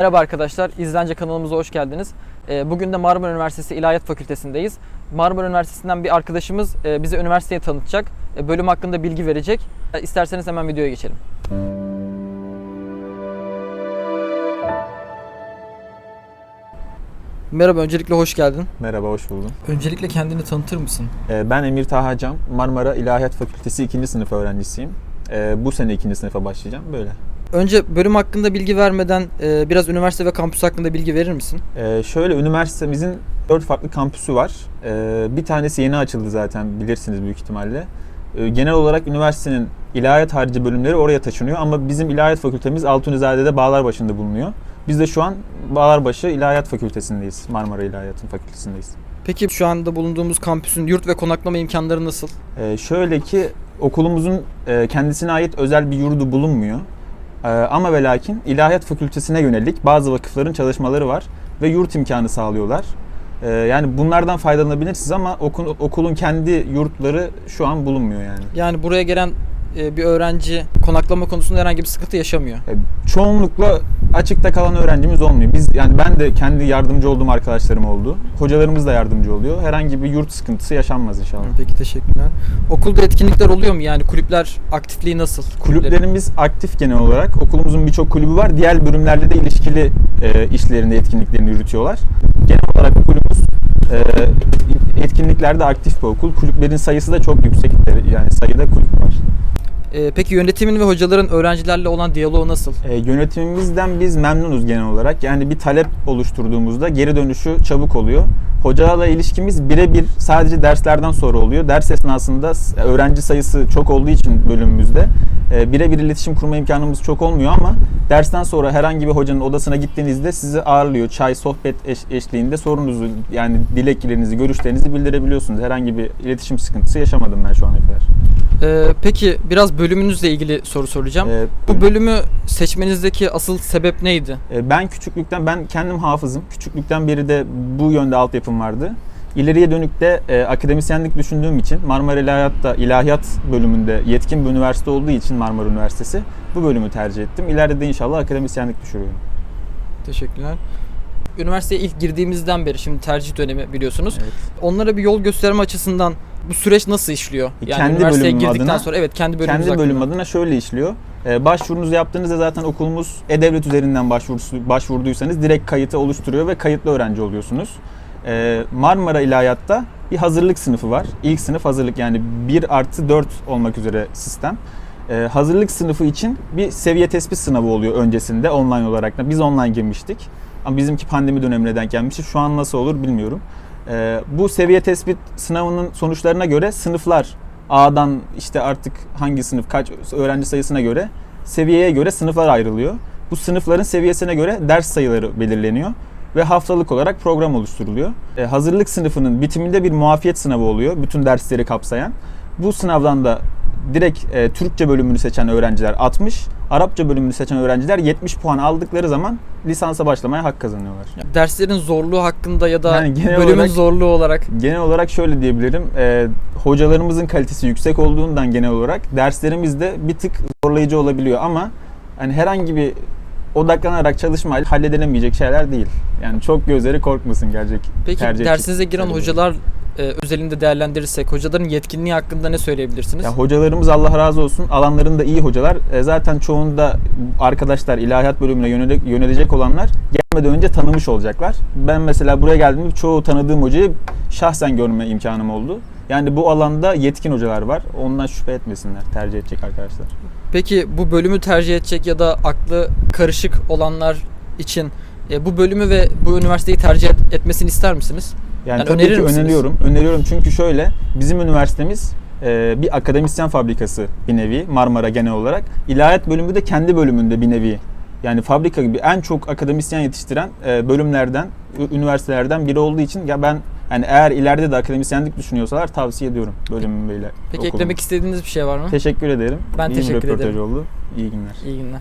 Merhaba arkadaşlar, İzlence kanalımıza hoş geldiniz. Ee, Bugün de Marmara Üniversitesi İlahiyat Fakültesindeyiz. Marmara Üniversitesi'nden bir arkadaşımız e, bize üniversiteyi tanıtacak, e, bölüm hakkında bilgi verecek. E, İsterseniz hemen videoya geçelim. Merhaba, öncelikle hoş geldin. Merhaba, hoş buldum. Öncelikle kendini tanıtır mısın? Ee, Ben Emir Taha Cam, Marmara İlahiyat Fakültesi 2. sınıf öğrencisiyim. Ee, Bu sene 2. sınıfa başlayacağım, böyle. Önce bölüm hakkında bilgi vermeden e, biraz üniversite ve kampüs hakkında bilgi verir misin? Ee, Şöyle, üniversitemizin 4 farklı kampüsü var. Ee, Bir tanesi yeni açıldı zaten, bilirsiniz büyük ihtimalle. Ee, Genel olarak üniversitenin ilahiyat harici bölümleri oraya taşınıyor ama bizim ilahiyat fakültemiz Altunizade'de Bağlarbaşı'nda bulunuyor. Biz de şu an Bağlarbaşı İlahiyat Fakültesi'ndeyiz, Marmara İlahiyat'ın fakültesindeyiz. Peki şu anda bulunduğumuz kampüsün yurt ve konaklama imkanları nasıl? Ee, şöyle ki okulumuzun e, kendisine ait özel bir yurdu bulunmuyor. Ee, ama ve lakin ilahiyat fakültesine yönelik bazı vakıfların çalışmaları var ve yurt imkanı sağlıyorlar. Ee, yani bunlardan faydalanabilirsiniz ama okul, okulun kendi yurtları şu an bulunmuyor yani. Yani buraya gelen e, bir öğrenci konaklama konusunda herhangi bir sıkıntı yaşamıyor. E, Çoğunlukla açıkta kalan öğrencimiz olmuyor. Biz yani ben de kendi yardımcı olduğum arkadaşlarım oldu. Hocalarımız da yardımcı oluyor. Herhangi bir yurt sıkıntısı yaşanmaz inşallah. Peki teşekkürler. Okulda etkinlikler oluyor mu? Yani kulüpler aktifliği nasıl? Kulüplerimiz aktif genel olarak. Okulumuzun birçok kulübü var. Diğer bölümlerle de ilişkili e, işlerini, etkinliklerini yürütüyorlar. Genel olarak okulumuz e, etkinliklerde aktif bir okul. Kulüplerin sayısı da çok yüksek. Yani sayıda kulüp var. E, peki yönetimin ve hocaların öğrencilerle olan diyaloğu nasıl? E, yönetimimizden biz memnunuz genel olarak. Yani bir talep oluşturduğumuzda geri dönüşü çabuk oluyor. Hocalarla ilişkimiz birebir sadece derslerden sonra oluyor. Ders esnasında öğrenci sayısı çok olduğu için bölümümüzde e, birebir iletişim kurma imkanımız çok olmuyor ama dersten sonra herhangi bir hocanın odasına gittiğinizde sizi ağırlıyor. Çay, sohbet eş- eşliğinde sorunuzu yani dileklerinizi, görüşlerinizi bildirebiliyorsunuz. Herhangi bir iletişim sıkıntısı yaşamadım ben şu ana kadar. E, peki biraz bölümünüzle ilgili soru soracağım. E, Bu bölümü seçmenizdeki asıl sebep neydi? E, Ben küçüklükten, ben kendim hafızım. Küçüklükten beri de bu yönde altyapım vardı. İleriye dönük de e, akademisyenlik düşündüğüm için Marmara İlahiyat'ta ilahiyat bölümünde yetkin bir üniversite olduğu için Marmara Üniversitesi bu bölümü tercih ettim. İleride de inşallah akademisyenlik düşünüyorum. Teşekkürler. Üniversiteye ilk girdiğimizden beri şimdi tercih dönemi biliyorsunuz. Evet. Onlara bir yol gösterme açısından bu süreç nasıl işliyor? Yani Kendi üniversiteye girdikten adına- sonra evet kendi bölümümüz Kendi bölüm hakkında. adına şöyle işliyor. E, başvurunuzu yaptığınızda zaten okulumuz E-Devlet üzerinden başvurusu, başvurduysanız direkt kayıtı oluşturuyor ve kayıtlı öğrenci oluyorsunuz. E, Marmara İlahiyat'ta bir hazırlık sınıfı var. İlk sınıf hazırlık yani 1 artı 4 olmak üzere sistem. E, hazırlık sınıfı için bir seviye tespit sınavı oluyor öncesinde online olarak. Biz online girmiştik. Ama bizimki pandemi dönemine denk gelmişti. Şu an nasıl olur bilmiyorum. E, bu seviye tespit sınavının sonuçlarına göre sınıflar A'dan işte artık hangi sınıf kaç öğrenci sayısına göre seviyeye göre sınıflar ayrılıyor. Bu sınıfların seviyesine göre ders sayıları belirleniyor ve haftalık olarak program oluşturuluyor. E, hazırlık sınıfının bitiminde bir muafiyet sınavı oluyor bütün dersleri kapsayan. Bu sınavdan da direkt e, Türkçe bölümünü seçen öğrenciler 60, Arapça bölümünü seçen öğrenciler 70 puan aldıkları zaman lisansa başlamaya hak kazanıyorlar. Derslerin zorluğu hakkında ya da Yani genel bölümün olarak- zorluğu olarak Genel olarak şöyle diyebilirim. e, hocalarımızın kalitesi yüksek olduğundan genel olarak derslerimiz de bir tık zorlayıcı olabiliyor ama hani herhangi bir odaklanarak çalışmayla halledilemeyecek şeyler değil. Yani çok gözleri korkmasın gelecek. Peki tercih dersinize giren şeyler. hocalar e, özelinde değerlendirirsek hocaların yetkinliği hakkında ne söyleyebilirsiniz? Ya hocalarımız Allah razı olsun. Alanlarında iyi hocalar. E, zaten çoğunda arkadaşlar ilahiyat bölümüne yönele- yönelecek olanlar gelmeden önce tanımış olacaklar. Ben mesela buraya geldiğimde çoğu tanıdığım hocayı şahsen görme imkanım oldu. Yani bu alanda yetkin hocalar var. Ondan şüphe etmesinler tercih edecek arkadaşlar. Peki bu bölümü tercih edecek ya da aklı karışık olanlar için e, bu bölümü ve bu üniversiteyi tercih et- etmesini ister misiniz? Yani, Yani tabii ki misiniz? öneriyorum. Öneriyorum çünkü şöyle bizim üniversitemiz e, bir akademisyen fabrikası bir nevi Marmara genel olarak. İlahiyat bölümü de kendi bölümünde bir nevi. Yani fabrika gibi en çok akademisyen yetiştiren e, bölümlerden, üniversitelerden biri olduğu için ya ben yani eğer ileride de akademisyenlik düşünüyorsalar tavsiye ediyorum bölümümüyle. Peki okulumu. eklemek istediğiniz bir şey var mı? Teşekkür ederim. Ben İyi bir teşekkür röportaj ederim. oldu. İyi günler. İyi günler.